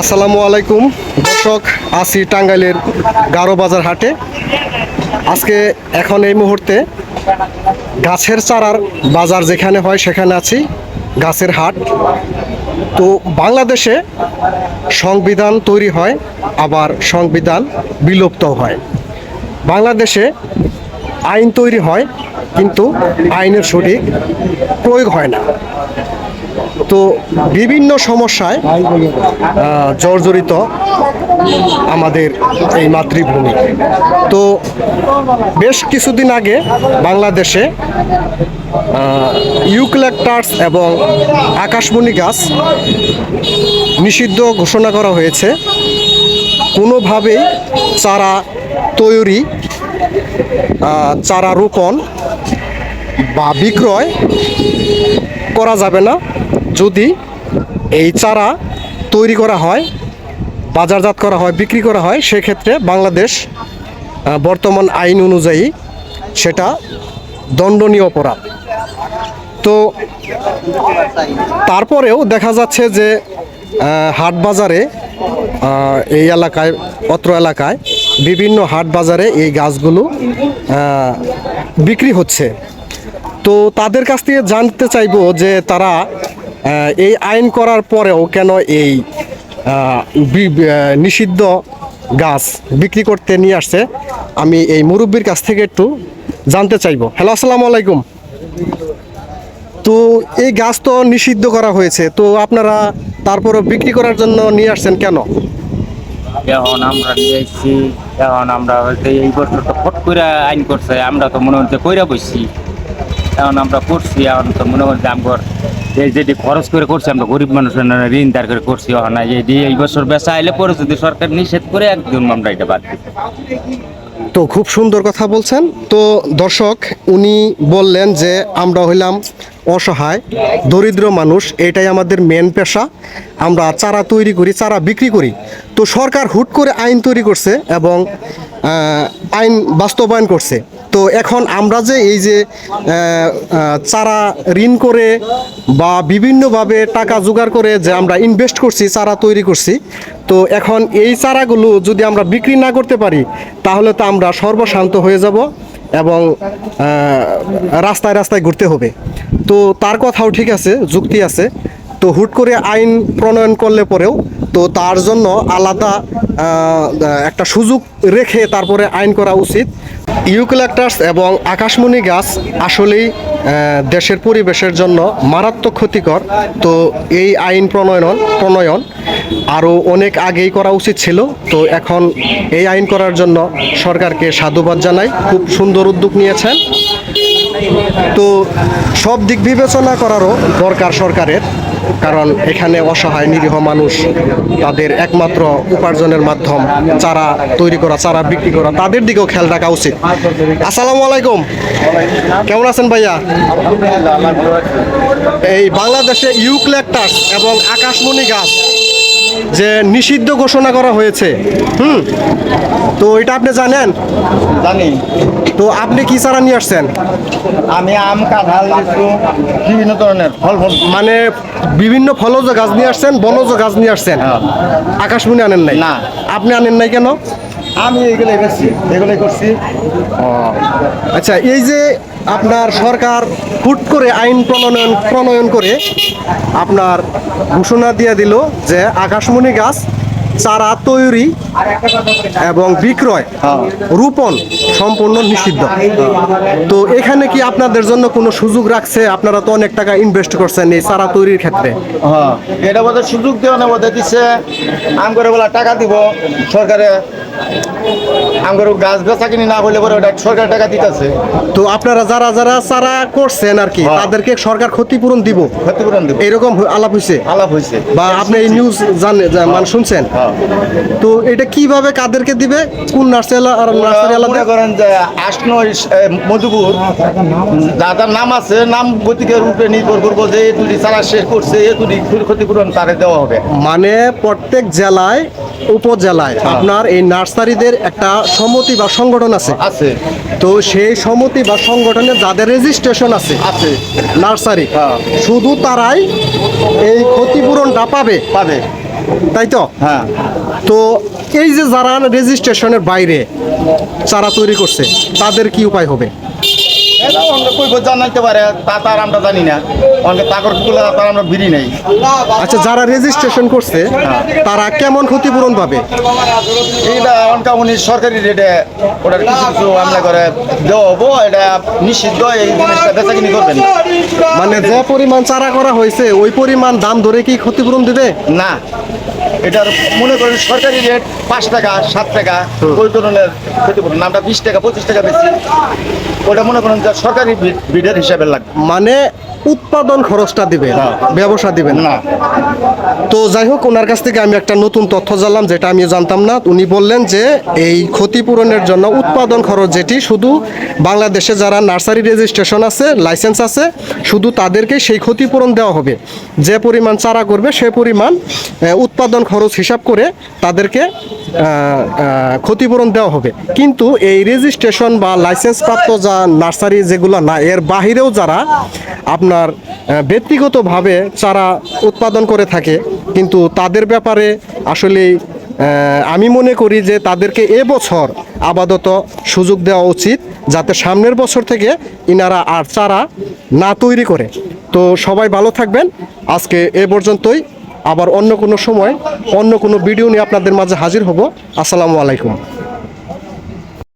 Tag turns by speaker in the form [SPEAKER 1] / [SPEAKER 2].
[SPEAKER 1] আসসালামু আলাইকুম, দর্শক আসি টাঙ্গাইলের গারো বাজার হাটে। আজকে এখন এই মুহূর্তে গাছের চারার বাজার যেখানে হয় সেখানে আছি, গাছের হাট। তো বাংলাদেশে সংবিধান তৈরি হয়, আবার সংবিধান বিলুপ্ত হয়। বাংলাদেশে আইন তৈরি হয়, কিন্তু আইনের সঠিক প্রয়োগ হয় না। তো বিভিন্ন সমস্যায় জর্জরিত আমাদের এই মাতৃভূমি। তো বেশ কিছুদিন আগে বাংলাদেশে ইউক্লেক্টার্স এবং আকাশমণি গাছ নিষিদ্ধ ঘোষণা করা হয়েছে। কোনোভাবেই চারা তৈরি চারা রোপণ বা বিক্রয় করা যাবে না। যদি এই চারা তৈরি করা হয়, বাজারজাত করা হয়, বিক্রি করা হয়, সেক্ষেত্রে বাংলাদেশ বর্তমান আইন অনুযায়ী সেটা দণ্ডনীয় অপরাধ। তো তারপরেও দেখা যাচ্ছে যে হাট বাজারে এই এলাকায়, অত্র এলাকায় বিভিন্ন হাট বাজারে এই গাছগুলো বিক্রি হচ্ছে। তো তাদের কাছ থেকে জানতে চাইব যে তারা এই আইন করার পরেও কেন এই নিষিদ্ধ গাছ বিক্রি করতে নিয়ে আসছে? আমি এই মুরব্বীর কাছ থেকে একটু জানতে চাইব। হ্যালো, আসসালামু আলাইকুম। তো এই গাছ তো নিষিদ্ধ করা হয়েছে, তো আপনারা তারপরও বিক্রি করার জন্য নিয়ে আসছেন কেন?
[SPEAKER 2] এখন আমরা নিয়ে এসেছি এখন আমরা এই বছর তো ফট করে আইন করছে, আমরা তো মনে হচ্ছে কইরা বসছি। এখন আমরা করছি, এখন তো মনে হচ্ছে আমার এই যেটি খরচ করে করছি, আমরা গরিব মানুষের ঋণ দার করে করছি এখন যে এই বছর বেচা আইলে পরে যদি সরকার নিষেধ করে একদম আমরা এটা বাদ
[SPEAKER 1] তো খুব সুন্দর কথা বলছেন। তো দর্শক, উনি বললেন যে আমরা হইলাম অসহায়, দরিদ্র মানুষ, এটাই আমাদের মেন পেশা। আমরা চারা তৈরি করি, চারা বিক্রি করি। তো সরকার হুট করে আইন তৈরি করছে এবং আইন বাস্তবায়ন করছে। তো এখন আমরা যে এই যে চারা ঋণ করে বা বিভিন্নভাবে টাকা জোগাড় করে যে আমরা ইনভেস্ট করছি, চারা তৈরি করছি, তো এখন এই চারাগুলো যদি আমরা বিক্রি না করতে পারি, তাহলে তো আমরা সর্বশান্ত হয়ে যাব এবং রাস্তায় রাস্তায় ঘুরতে হবে। তো তার কথাও ঠিক আছে, যুক্তি আছে। তো হুট করে আইন প্রণয়ন করলে পরেও তো তার জন্য আলাদা একটা সুযোগ রেখে তারপরে আইন করা উচিত। ইউক্যালিপটাস এবং আকাশমণি গাছ আসলেই দেশের পরিবেশের জন্য মারাত্মক ক্ষতিকর। তো এই আইন প্রণয়ন প্রণয়ন আরও অনেক আগেই করা উচিত ছিল। তো এখন এই আইন করার জন্য সরকারকে সাধুবাদ জানাই। খুব সুন্দর উদ্যোগ নিয়েছেন। তো সব দিক বিবেচনা করারও দরকার সরকারের। কারণ এখানে অসহায় নিরীহ মানুষ, তাদের একমাত্র উপার্জনের মাধ্যম চারা তৈরি করা, চারা বিক্রি করা, তাদের দিকেও খেয়াল রাখা উচিত। আসসালামু আলাইকুম। কেমন আছেন ভাইয়া? এই বাংলাদেশে ইউক্লেক্টাস এবং আকাশমণি গাছ যে নিষিদ্ধ ঘোষণা করা হয়েছে হুম? তো এটা আপনি জানেন?
[SPEAKER 3] জানি।
[SPEAKER 1] তো আপনি কি চারা নিয়ে আসছেন?
[SPEAKER 3] আমি আম কাঁঠাল বিভিন্ন ধরনের ফল ফল।
[SPEAKER 1] মানে বিভিন্ন ফলজ গাছ নিয়ে আসছেন বনজ গাছ নিয়ে আসছেন?
[SPEAKER 3] হ্যাঁ।
[SPEAKER 1] আকাশমণি আনেন নাই?
[SPEAKER 3] না।
[SPEAKER 1] আপনি আনেন নাই কেন?
[SPEAKER 3] আমি এগুলো করছি এগুলোই করছি।
[SPEAKER 1] আচ্ছা এই যে আপনার সরকার হুট করে আইন প্রণয়ন প্রণয়ন করে আপনার ঘোষণা দিয়ে দিল যে আকাশমণি গাছ চারা তৈরি এবং বিক্রয়
[SPEAKER 3] হ্যাঁ।
[SPEAKER 1] রোপণ সম্পূর্ণ নিষিদ্ধ। তো এখানে কি আপনাদের জন্য কোনো সুযোগ রাখছে? আপনারা তো অনেক টাকা ইনভেস্ট করছেন এই চারা তৈরির ক্ষেত্রে।
[SPEAKER 3] হ্যাঁ এটা বোধহয় সুযোগ দেওয়া না বোধহয় দিচ্ছে আম করে বলা টাকা দিব সরকারে গাছ বেচা কিনি না হলে পরে ওটা সরকার টাকা দিতেছে।
[SPEAKER 1] তো আপনারা যারা যারা চারা করছেন আর কি
[SPEAKER 3] হ্যাঁ।
[SPEAKER 1] তাদেরকে সরকার ক্ষতিপূরণ দিব।
[SPEAKER 3] ক্ষতিপূরণ দিব।
[SPEAKER 1] এরকম আলাপ হয়েছে
[SPEAKER 3] আলাপ হয়েছে
[SPEAKER 1] বা আপনি এই নিউজ জানেন মানে শুনছেন?
[SPEAKER 3] হ্যাঁ।
[SPEAKER 1] তো এটা কীভাবে কাদেরকে দিবে? কোন নার্সারি আর নার্সারি আলাদা
[SPEAKER 3] করেন যে আসনো মধুপুর যার নাম আছে নাম গতিকের রূপে নির্ভর করব যে এ তুলি চারা শেষ করছে এ তুলি ক্ষতিপূরণ তারে দেওয়া হবে।
[SPEAKER 1] মানে প্রত্যেক জেলায় উপজেলায়। আপনার এই নার্সারিদের একটা সমিতি বা সংগঠন আছে?
[SPEAKER 3] আছে।
[SPEAKER 1] তো সেই সমিতি বা সংগঠনে যাদের রেজিস্ট্রেশন আছে
[SPEAKER 3] আছে।
[SPEAKER 1] নার্সারি
[SPEAKER 3] হ্যাঁ।
[SPEAKER 1] শুধু তারাই এই ক্ষতিপূরণটা পাবে?
[SPEAKER 3] পাবে।
[SPEAKER 1] তাই তো?
[SPEAKER 3] হ্যাঁ।
[SPEAKER 1] তো এই যে যারা রেজিস্ট্রেশনের বাইরে চারা তৈরি করছে তাদের কি উপায় হবে?
[SPEAKER 3] এটাও আমরা কই জানাইতে পারে তা তার আমরা জানি না। অনেক তার আমরা বিড়ি নেই।
[SPEAKER 1] আচ্ছা যারা রেজিস্ট্রেশন করছে তারা কেমন ক্ষতিপূরণ পাবে?
[SPEAKER 3] এইটা অনকা উনি সরকারি রেটে ওটার কিছু কিছু আমরা করে দেওয়া হব এটা নিষিদ্ধ এই জিনিসটা বেচা কিনি করবেন।
[SPEAKER 1] মানে যে পরিমাণ চারা করা হয়েছে ওই পরিমাণ দাম ধরে কি ক্ষতিপূরণ দিবে?
[SPEAKER 3] না। এটার মনে করেন সরকারি রেট পাঁচ টাকা সাত টাকা ওই ধরনের ক্ষতিপূরণ। আমরা বিশ টাকা পঁচিশ টাকা বেশি। ওটা মনে করেন যে সরকারি বিডের হিসাবে লাগবে।
[SPEAKER 1] মানে উৎপাদন খরচটা দিবে ব্যবসা দিবে না।
[SPEAKER 3] না
[SPEAKER 1] তো যাই হোক ওনার কাছ থেকে আমি একটা নতুন তথ্য জানলাম যেটা আমি জানতাম না। উনি বললেন যে এই ক্ষতিপূরণের জন্য উৎপাদন খরচ যেটি শুধু বাংলাদেশে যারা নার্সারি রেজিস্ট্রেশন আছে লাইসেন্স আছে শুধু তাদেরকে সেই ক্ষতিপূরণ দেওয়া হবে। যে পরিমাণ চারা করবে সে পরিমাণ উৎপাদন খরচ হিসাব করে তাদেরকে ক্ষতিপূরণ দেওয়া হবে। কিন্তু এই রেজিস্ট্রেশন বা লাইসেন্স প্রাপ্ত যা নার্সারি যেগুলো না, এর বাহিরেও যারা আপনার ব্যক্তিগতভাবে চারা উৎপাদন করে থাকে, কিন্তু তাদের ব্যাপারে আসলে আমি মনে করি যে তাদেরকে এবছর আপাতত সুযোগ দেওয়া উচিত, যাতে সামনের বছর থেকে ইনারা আর চারা না তৈরি করে। তো সবাই ভালো থাকবেন। আজকে এ পর্যন্তই। আবার অন্য কোনো সময় অন্য কোনো ভিডিও নিয়ে আপনাদের মাঝে হাজির হব। আসসালামু আলাইকুম।